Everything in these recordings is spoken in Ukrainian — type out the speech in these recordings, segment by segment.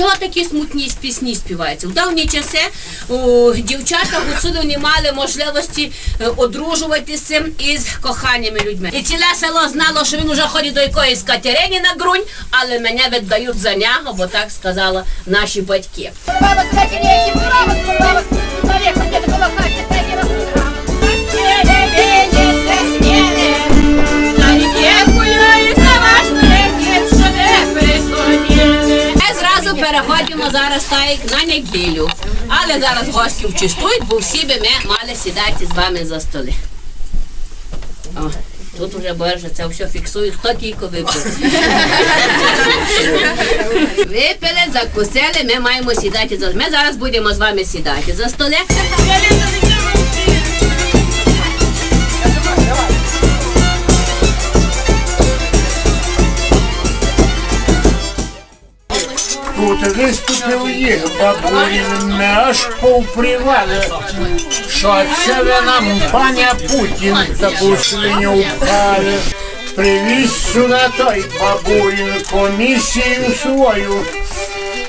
Чого такі смутні пісні співаються? В давні часи о, дівчата гуцули не мали можливості е, одружуватися із коханими людьми. І ціле село знало, що він уже ходить до якоїсь Катерині на грунь, але мене віддають за нього, бо так сказали наші батьки. Баба, кстати, не эти баба, баба, человек, где-то было Катя, третий зараз на неділю. Але зараз гостів чистують, бо всі би ми мали сідати з вами за столи. О, тут вже Боже, це все фіксує, хто тільки випив. Випили, закусили, ми маємо сідати за Ми зараз будемо з вами сідати за столи. Тут виступив їх бабулін, аж повпривали, що це ви нам, паня Путін, таку свиню впали. Привіз сюди той бабулін комісію свою,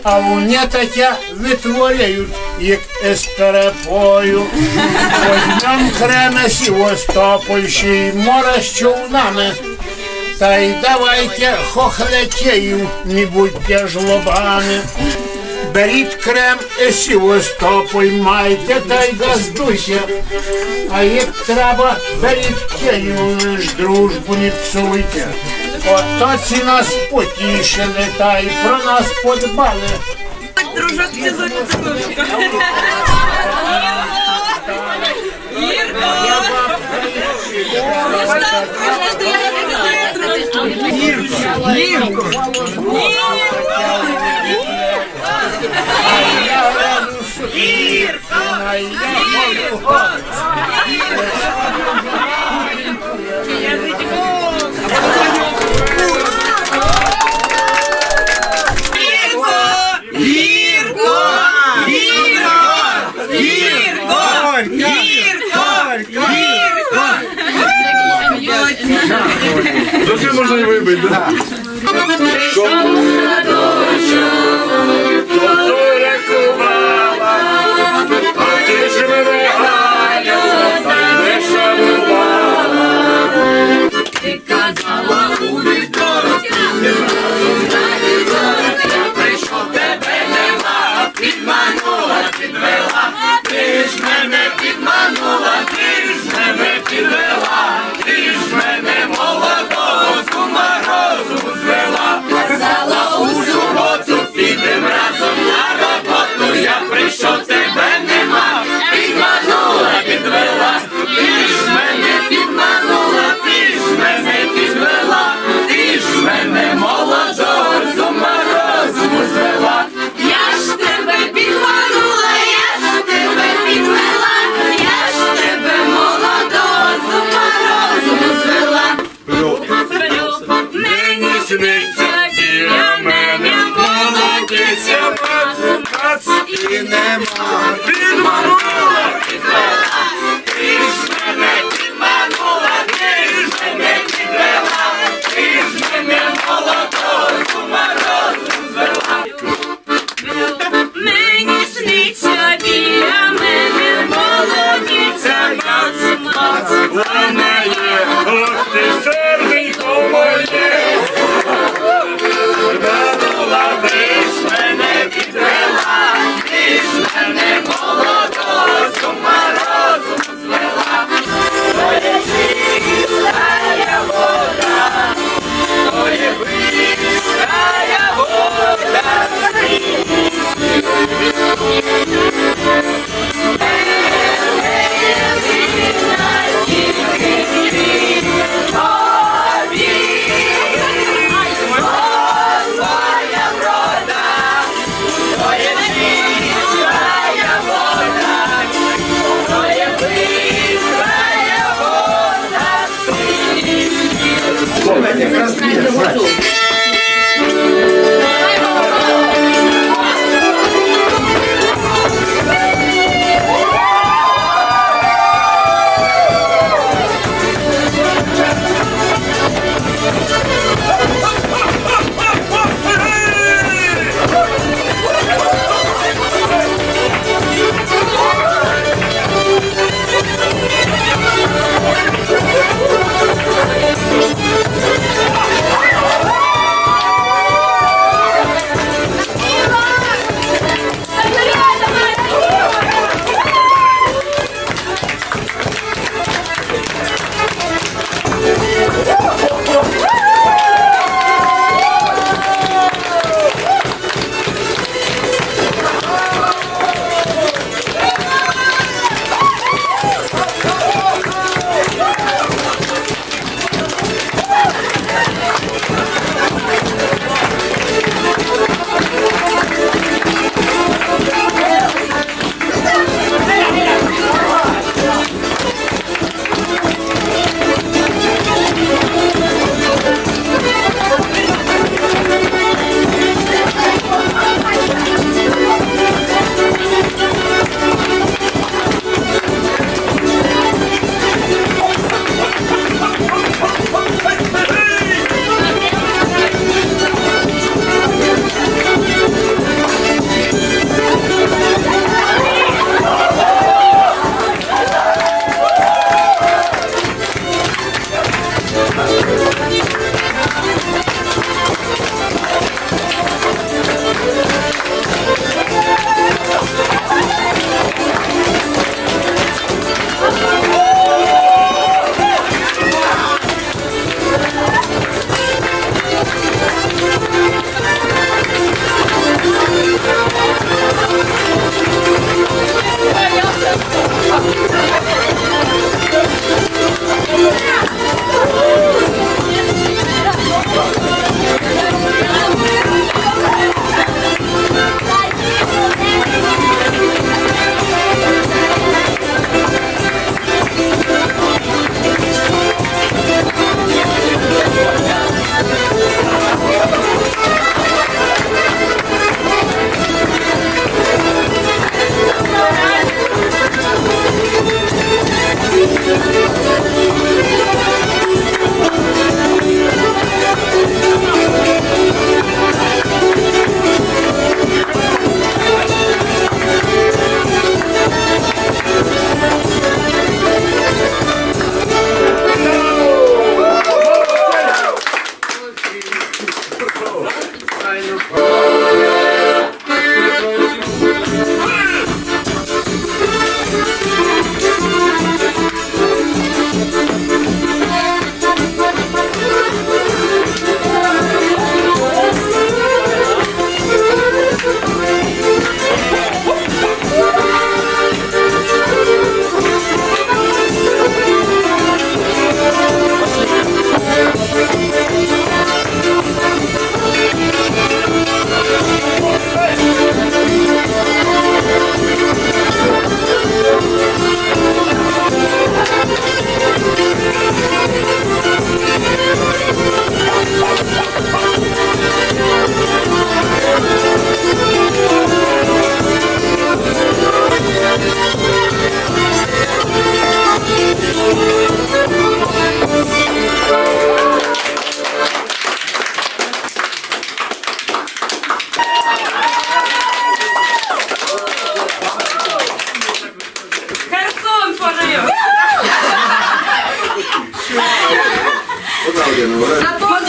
а вони таке витворяють, як естерепою. Возьмем креми Сівастопольщі, море з човнами. Та й давайте хохлетею, не будьте жлобами. Беріть крем і Сівастополь майте та й газдуйте. А як треба, беріть кею, лиш дружбу не псуйте. Ото ці нас потішили та й про нас подбали. Дружок цілує дружка. А я говорю, Зачем можна і вибити?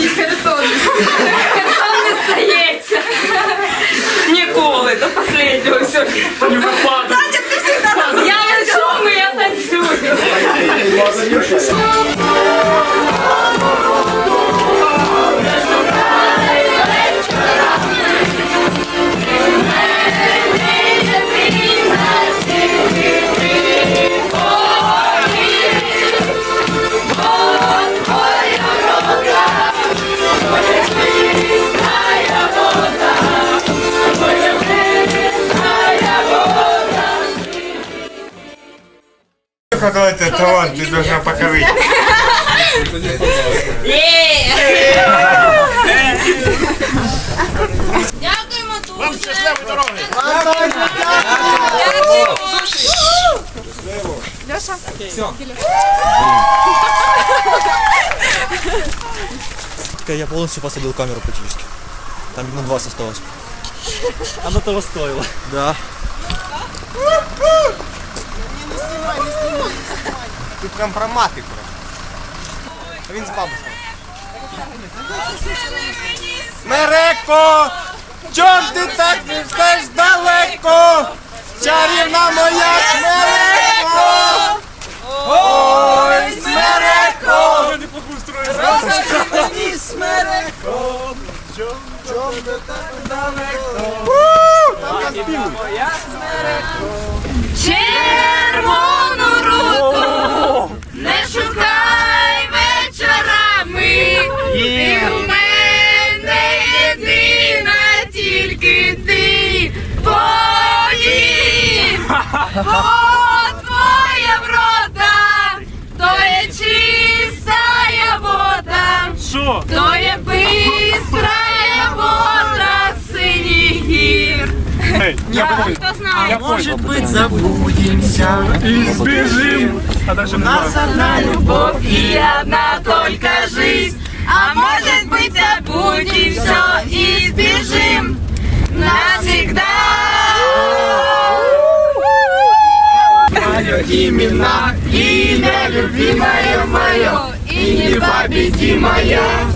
Херсон. Херсон не стається. Ніколи, до останнього все. Я не шуму, я танцюю. Давайте талант, ты должна покорить. Дякуємо дуже. Вам щасливої дороги! Я полностью посадил камеру практически. Там минут 20 осталось. Оно того стоило. Да. Тут прям про. А він з бабушкою. Мереко! Чом ти так йдеш далеко? Чарівна моя смереко! Ой, поїм. От твоя врода, то є чистая вода, Що? то є бистрая вода синіх гір. Я понял. Хто знає? Я понял. Может быть, забудемся. И сбежим. А дальше Нас одна любовь. И одна только жизнь, а может быть забудем все и сбежим навсегда. Мое имена, имя любимое мое, и непобедимая.